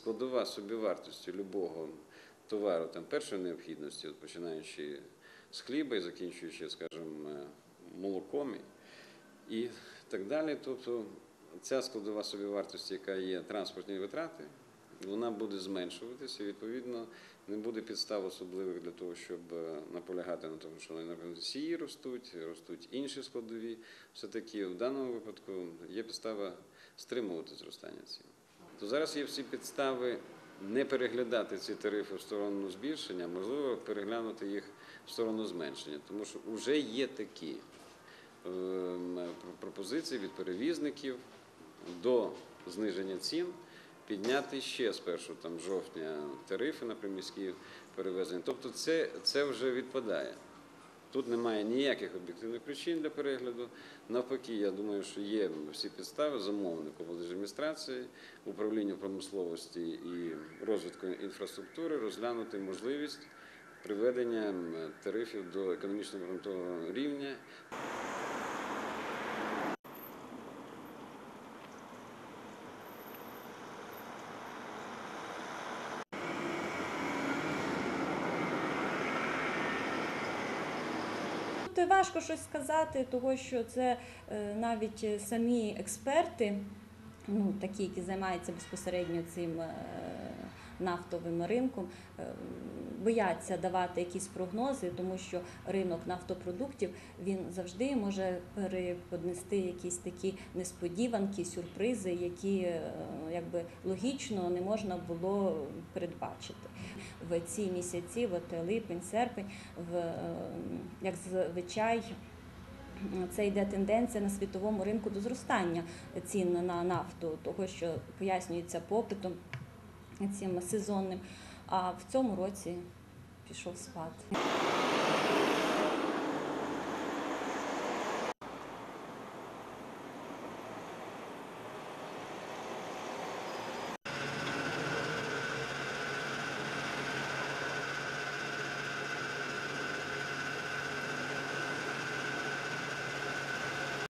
складова собівартості любого товару там, першої необхідності, от починаючи з хліба і закінчуючи, скажімо, е, молоком і так далі. Тобто ця складова собівартості, яка є транспортні витрати, вона буде зменшуватися, і відповідно не буде підстав особливих для того, щоб е, наполягати на тому, що енергоносії ростуть, ростуть інші складові. Все-таки в даному випадку є підстава стримувати зростання цін. То зараз є всі підстави не переглядати ці тарифи в сторону збільшення, а можливо переглянути їх в сторону зменшення, тому що вже є такі ем, пропозиції від перевізників до зниження цін підняти ще з 1 там, жовтня тарифи на приміські перевезення. Тобто це, це вже відпадає. Тут немає ніяких об'єктивних причин для перегляду. Навпаки, я думаю, що є всі підстави замовнику облдержадміністрації, управлінню промисловості і розвитку інфраструктури розглянути можливість приведення тарифів до економічно обґрунтованого рівня Тут важко щось сказати, тому що це е, навіть самі експерти, ну такі, які займаються безпосередньо цим е, нафтовим ринком, е, бояться давати якісь прогнози, тому що ринок нафтопродуктів він завжди може переподнести якісь такі несподіванки, сюрпризи, які е, якби логічно не можна було передбачити. В ці місяці, от липень, серпень, в е, як зазвичай. Це йде тенденція на світовому ринку до зростання цін на нафту, того що пояснюється попитом цим сезонним. А в цьому році пішов спад.